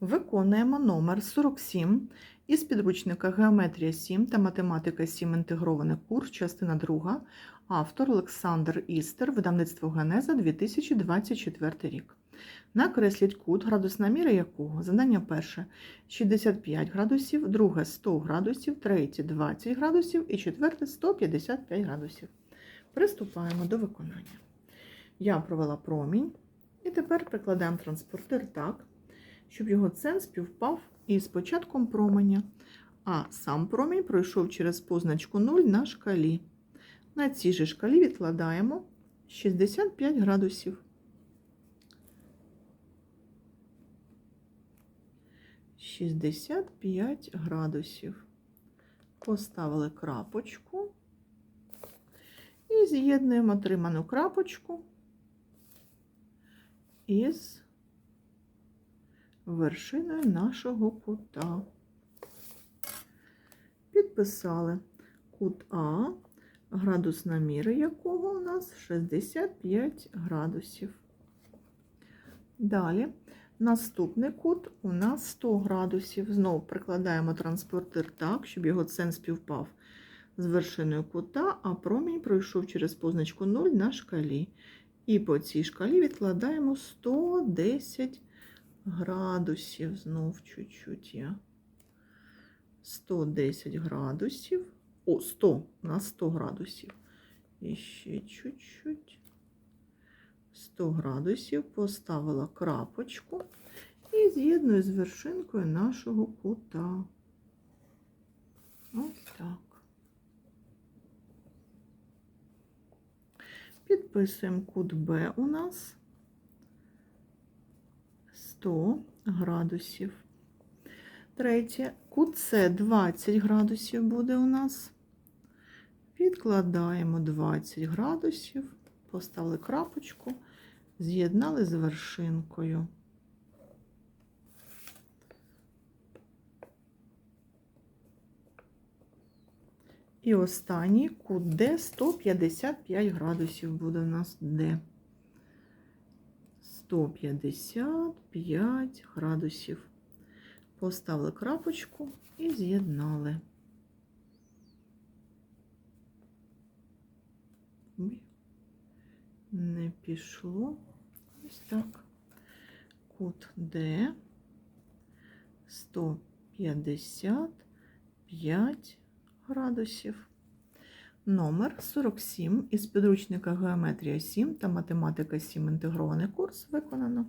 Виконуємо номер 47 із підручника Геометрія 7 та Математика 7 інтегрований курс, частина 2, автор Олександр Істер, видавництво Генеза 2024 рік. Накресліть кут, градусна міра якого задання перше 65 градусів, друге 100 градусів, третє 20 градусів і четверте 155 градусів. Приступаємо до виконання. Я провела промінь і тепер прикладаємо транспортир так, щоб його цен співпав із початком променя, а сам промінь пройшов через позначку 0 на шкалі. На цій же шкалі відкладаємо 65 градусів. 65 градусів. Поставили крапочку і з'єднуємо отриману крапочку із вершиною нашого кута. Підписали кут А, градусна міра якого у нас 65 градусів. Далі наступний кут у нас 100 градусів. Знову прикладаємо транспортир так, щоб його цен співпав з вершиною кута, а промінь пройшов через позначку 0 на шкалі. І по цій шкалі відкладаємо 110 градусів. Знов чуть-чуть я. 110 градусів. О, 100 на 100 градусів. І ще чуть-чуть. 100 градусів поставила крапочку і з'єдную з вершинкою нашого кута. Ось так. Підписуємо кут Б у нас 100 градусів. Третє, кут С 20 градусів буде у нас. Відкладаємо 20 градусів, поставили крапочку, з'єднали з вершинкою. І останній кут Д 155 градусів буде у нас Д. 155 градусів. Поставили крапочку і з'єднали. Не пішло. Ось так. Кут Д 155 градусів. Номер 47 із підручника Геометрія 7 та Математика 7 інтегрований курс виконано.